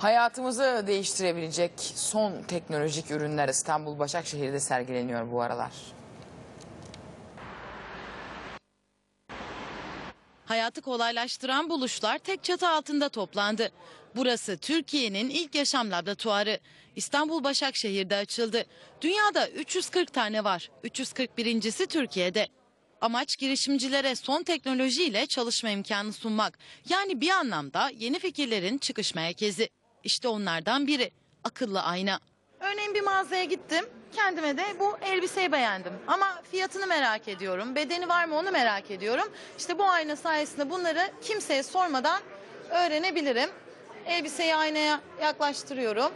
Hayatımızı değiştirebilecek son teknolojik ürünler İstanbul Başakşehir'de sergileniyor bu aralar. Hayatı kolaylaştıran buluşlar tek çatı altında toplandı. Burası Türkiye'nin ilk yaşam laboratuvarı. İstanbul Başakşehir'de açıldı. Dünyada 340 tane var. 341.si Türkiye'de. Amaç girişimcilere son teknolojiyle çalışma imkanı sunmak. Yani bir anlamda yeni fikirlerin çıkış merkezi. İşte onlardan biri akıllı ayna. Örneğin bir mağazaya gittim. Kendime de bu elbiseyi beğendim. Ama fiyatını merak ediyorum. Bedeni var mı onu merak ediyorum. İşte bu ayna sayesinde bunları kimseye sormadan öğrenebilirim. Elbiseyi aynaya yaklaştırıyorum.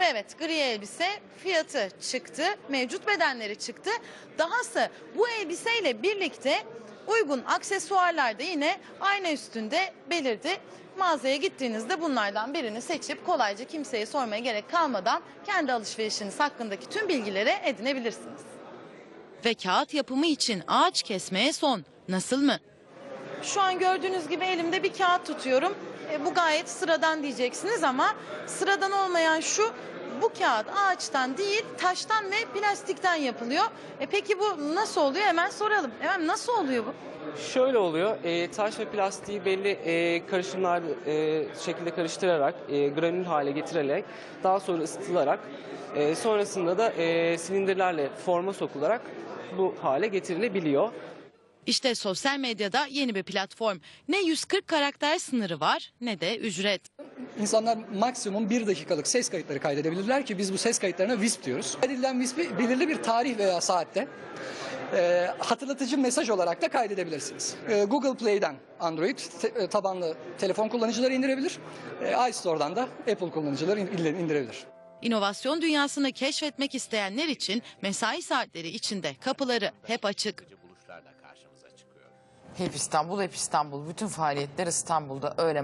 Ve evet gri elbise fiyatı çıktı. Mevcut bedenleri çıktı. Dahası bu elbiseyle birlikte uygun aksesuarlar da yine ayna üstünde belirdi. Mağazaya gittiğinizde bunlardan birini seçip kolayca kimseye sormaya gerek kalmadan kendi alışverişiniz hakkındaki tüm bilgileri edinebilirsiniz. Ve kağıt yapımı için ağaç kesmeye son. Nasıl mı? Şu an gördüğünüz gibi elimde bir kağıt tutuyorum. E, bu gayet sıradan diyeceksiniz ama sıradan olmayan şu bu kağıt ağaçtan değil taştan ve plastikten yapılıyor. E peki bu nasıl oluyor? Hemen soralım. Hemen nasıl oluyor bu? Şöyle oluyor, e, taş ve plastiği belli e, karışımlar e, şekilde karıştırarak, e, granül hale getirerek, daha sonra ısıtılarak, e, sonrasında da e, silindirlerle forma sokularak bu hale getirilebiliyor. İşte sosyal medyada yeni bir platform. Ne 140 karakter sınırı var ne de ücret. İnsanlar maksimum bir dakikalık ses kayıtları kaydedebilirler ki biz bu ses kayıtlarına WISP diyoruz. Kaydedilen WISP'i belirli bir tarih veya saatte e, hatırlatıcı mesaj olarak da kaydedebilirsiniz. E, Google Play'den Android te- e, tabanlı telefon kullanıcıları indirebilir. E, iStore'dan da Apple kullanıcıları in- indirebilir. İnovasyon dünyasını keşfetmek isteyenler için mesai saatleri içinde kapıları hep açık. Hep İstanbul, hep İstanbul. Bütün faaliyetler İstanbul'da öyle